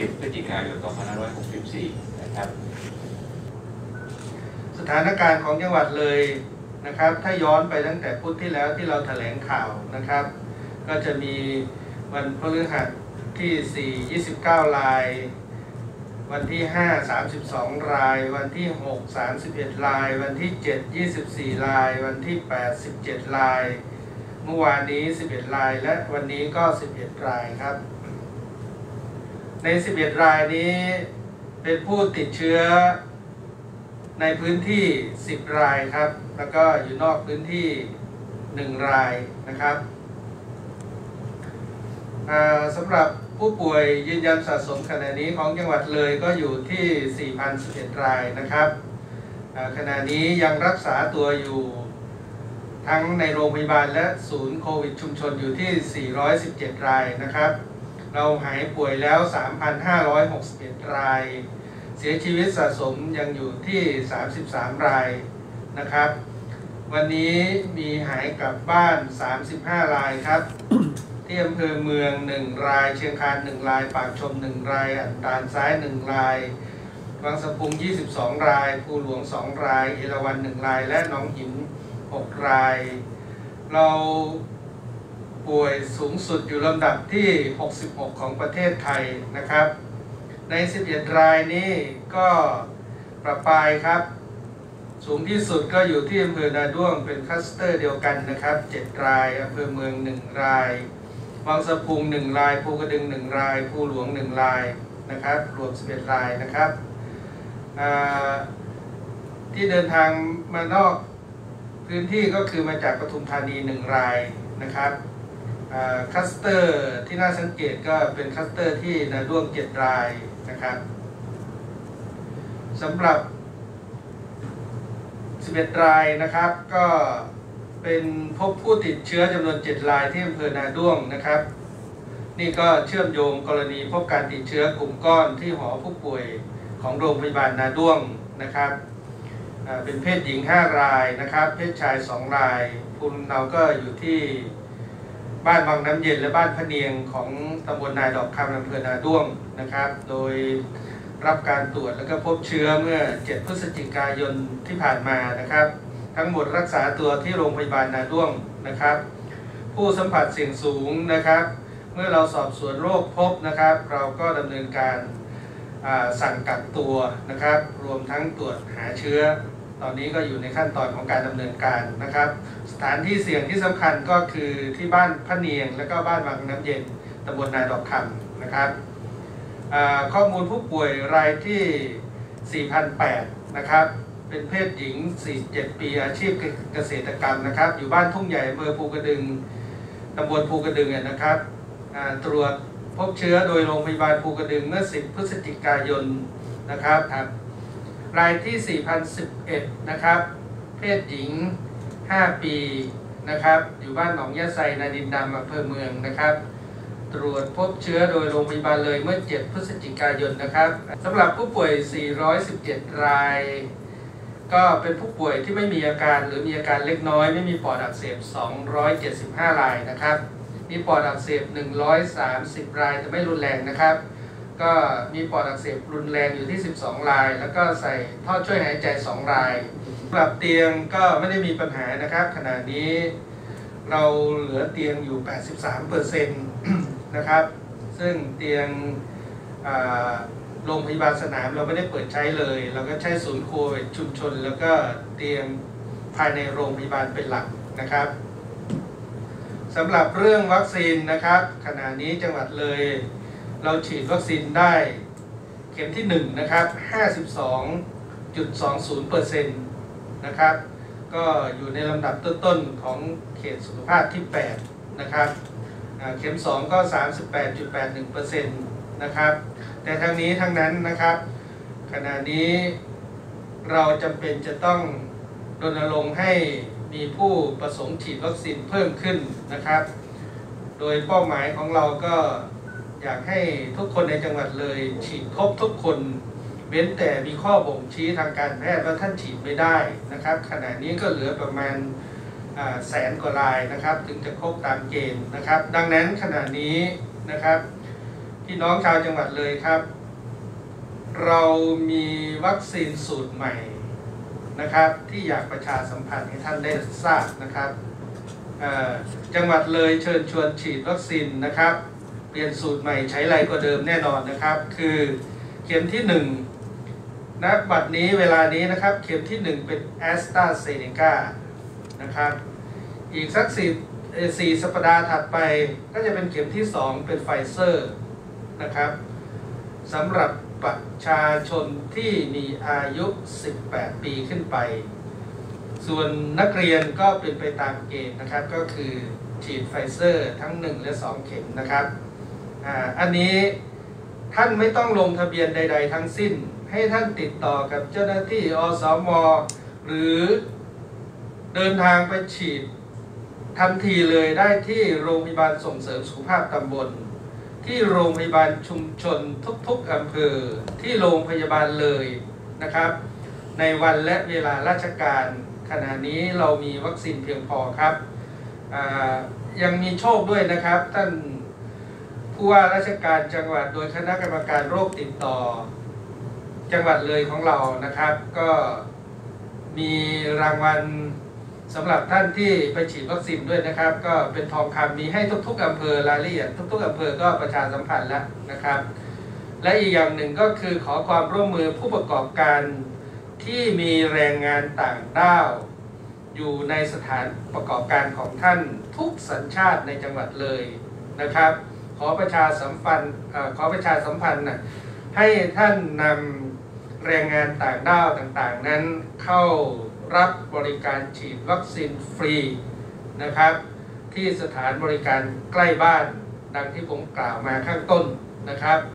30พฤศจิกายน 2564 นะครับ สถานการณ์ของจังหวัดเลยนะครับ ถ้าย้อนไปตั้งแต่พุธที่แล้วที่เราแถลงข่าวนะครับ ก็จะมีวันพฤหัสที่ 4 29 ราย วันที่ 5 32 ราย วันที่ 6 31 ราย วันที่ 7 24 ราย วันที่ 8 17 ราย เมื่อวานนี้ 11 ราย และวันนี้ก็ 11 รายครับ ใน 11 รายนี้เป็นผู้ติดเชื้อในพื้นที่ 10 รายครับ แล้วก็อยู่นอกพื้นที่ 1 รายนะครับอ่าสำหรับผู้ป่วยยืนยันสะสมขณะนี้ของจังหวัดเลยก็อยู่ที่ 4,011 รายนะครับอ่าขณะนี้ยังรักษาตัวอยู่ทั้งในโรงพยาบาลและศูนย์โควิดชุมชนอยู่ที่ 417 รายนะครับ เราหายป่วยแล้ว 3,561 ราย เสียชีวิตสะสมยังอยู่ที่ 33 รายนะครับ วันนี้มีหายกลับบ้าน 35 รายครับที่อำเภอเมือง 1 ราย เชียงคาน 1 ราย ปากชม 1 ราย อันดานซ้าย 1 รายวังสะพุง 22 ราย ภูหลวง 2 ราย เอราวัณ 1 ราย และหนองหิน 6 ราย เรา ป่วยสูงสุดอยู่ลำดับที่ 66 ของประเทศไทยนะครับ ใน 11 รายนี้ก็ประปายครับ สูงที่สุดก็อยู่ที่อำเภอนาด้วงเป็นคลัสเตอร์เดียวกันนะครับ 7 รายอำเภอเมือง 1 รายวังสะพุง 1 ราย ภูกระดึง 1 ราย ภูหลวง 1 รายนะครับ รวม 11 รายนะครับที่เดินทางมานอกพื้นที่ก็คือมาจากปทุมธานี 1 รายนะครับ คัสเตอร์ที่น่าสังเกตก็เป็นคัสเตอร์ที่นาด้วง7รายนะครับสำหรับ 11 รายนะครับก็เป็นพบผู้ติดเชื้อจำนวน 7 รายที่อำเภอนาด้วงนะครับ นี่ก็เชื่อมโยงกรณีพบการติดเชื้อกลุ่มก้อนที่หอผู้ป่วยของโรงพยาบาลนาด้วงนะครับเป็นเพศหญิง 5 รายนะครับ เพศชาย 2 รายภูมิเนาก็อยู่ที่ บ้านบางน้ำเย็นและบ้านพะเนียงของตำบลนาดอกคำอำเภอนาด้วงนะครับ โดยรับการตรวจแล้วก็พบเชื้อเมื่อ 7 พฤศจิกายนที่ผ่านมานะครับ ทั้งหมดรักษาตัวที่โรงพยาบาลนาด้วงนะครับ ผู้สัมผัสเสี่ยงสูงนะครับ เมื่อเราสอบสวนโรคพบนะครับ เราก็ดำเนินการสั่งกักตัวนะครับ รวมทั้งตรวจหาเชื้อ ตอนนี้ก็อยู่ในขั้นตอนของการดำเนินการนะครับ สถานที่เสี่ยงที่สำคัญก็คือที่บ้านพระเนียง และก็บ้านบางน้ำเย็นตำบลนาดอกคำนะครับ ข้อมูลผู้ป่วยรายที่ 4,008 นะครับ เป็นเพศหญิง 47 ปีอาชีพเกษตรกรรมนะครับ อยู่บ้านทุ่งใหญ่อำเภอภูกระดึงตำบลภูกระดึงเนี่ยนะครับ ตรวจพบเชื้อโดยโรงพยาบาลภูกระดึงเมื่อ 10 พฤศจิกายนนะครับ รายที่ 4,011 นะครับ เพศหญิง 5 ปีนะครับ อยู่บ้านหนองยะไซนาดินดำอำเภอเมืองนะครับ ตรวจพบเชื้อโดยโรงพยาบาลเลยเมื่อ 7 พฤศจิกายนนะครับสำหรับผู้ป่วย 417 ราย ก็เป็นผู้ป่วยที่ไม่มีอาการหรือมีอาการเล็กน้อย ไม่มีปอดอักเสบ 275 รายนะครับ มีปอดอักเสบ 130 รายแต่ไม่รุนแรงนะครับ ก็มีปอดอักเสบรุนแรงอยู่ที่ 12 ราย แล้วก็ใส่ท่อช่วยหายใจ 2 รายสำหรับเตียงก็ไม่ได้มีปัญหานะครับ ขณะนี้เราเหลือเตียงอยู่ 83เปอร์เซ็นต์นะครับ ซึ่งเตียงโรงพยาบาลสนามเราไม่ได้เปิดใช้เลย เราก็ใช้ศูนย์โควิดชุมชน แล้วก็เตียงภายในโรงพยาบาลเป็นหลักนะครับสำหรับเรื่องวัคซีนนะครับ ขณะนี้จังหวัดเลย เราฉีดวัคซีนได้เข็มที่1นะครับ52.20เปอร์เซ็นะครับ ก็อยู่ในลำดับต้นๆของเขตสุขภาพที่ 8 นะครับ เข็ม 2 ก็ 38.81%นะครับ แต่ทั้งนี้ทั้งนั้นนะครับ ขณะนี้เราจำเป็นจะต้องรณรงค์ให้มีผู้ประสงค์ฉีดวัคซีนเพิ่มขึ้นนะครับ โดยเป้าหมายของเราก็ อยากให้ทุกคนในจังหวัดเลยฉีดครบทุกคน เว้นแต่มีข้อบ่งชี้ทางการแพทย์ว่าท่านฉีดไม่ได้นะครับ ขณะนี้ก็เหลือประมาณแสนกว่ารายนะครับ ถึงจะครบตามเกณฑ์นะครับ ดังนั้นขณะนี้นะครับพี่น้องชาวจังหวัดเลยครับ เรามีวัคซีนสูตรใหม่นะครับ ที่อยากประชาสัมพันธ์ให้ท่านได้ทราบนะครับจังหวัดเลยเชิญชวนฉีดวัคซีนนะครับ เปลี่ยนสูตรใหม่ใช้ไรกว่าเดิมแน่นอนนะครับ คือเข็มที่1ณบัดนี้เวลานี้นะครับ เข็มที่ 1 เป็นแอสตราเซเนกานะครับอีกสักสี่สี่สัปดาห์ถัดไปก็จะเป็นเข็มที่ 2 เป็นไฟเซอร์นะครับสำหรับประชาชนที่มีอายุ 18 ปีขึ้นไป ส่วนนักเรียนก็เป็นไปตามเกณฑ์นะครับ ก็คือฉีดไฟเซอร์ทั้ง 1 และ 2 เข็มนะครับ อ่าอันนี้ท่านไม่ต้องลงทะเบียนใด ๆ ทั้งสิ้น ให้ท่านติดต่อกับเจ้าหน้าที่อสมหรือเดินทางไปฉีดทันทีเลยได้ที่โรงพยาบาลส่งเสริมสุขภาพตำบล ที่โรงพยาบาลชุมชนทุกๆอำเภอที่โรงพยาบาลเลยนะครับ ในวันและเวลาราชการขณะนี้เรามีวัคซีนเพียงพอครับอ่ายังมีโชคด้วยนะครับท่าน ผู้ว่าราชการจังหวัดโดยคณะกรรมการโรคติดต่อ จังหวัดเลยของเรานะครับ ก็มีรางวัลสำหรับท่านที่ไปฉีดวัคซีนด้วยนะครับ ก็เป็นทองคำมีให้ทุก ๆอำเภอรายละเอียดทุก ๆอำเภอก็ประชาสัมพันธ์แล้วนะครับ และอีกอย่างหนึ่งก็คือขอความร่วมมือผู้ประกอบการที่มีแรงงานต่างด้าวอยู่ในสถานประกอบการของท่านทุกสัญชาติในจังหวัดเลยนะครับ ขอประชาสัมพันธ์ขอประชาสัมพันธ์นะให้ท่านนำแรงงานต่างด้าวต่างๆ นั้นเข้ารับบริการฉีดวัคซีนฟรีนะครับ ที่สถานบริการใกล้บ้านดังที่ผมกล่าวมาข้างต้นนะครับ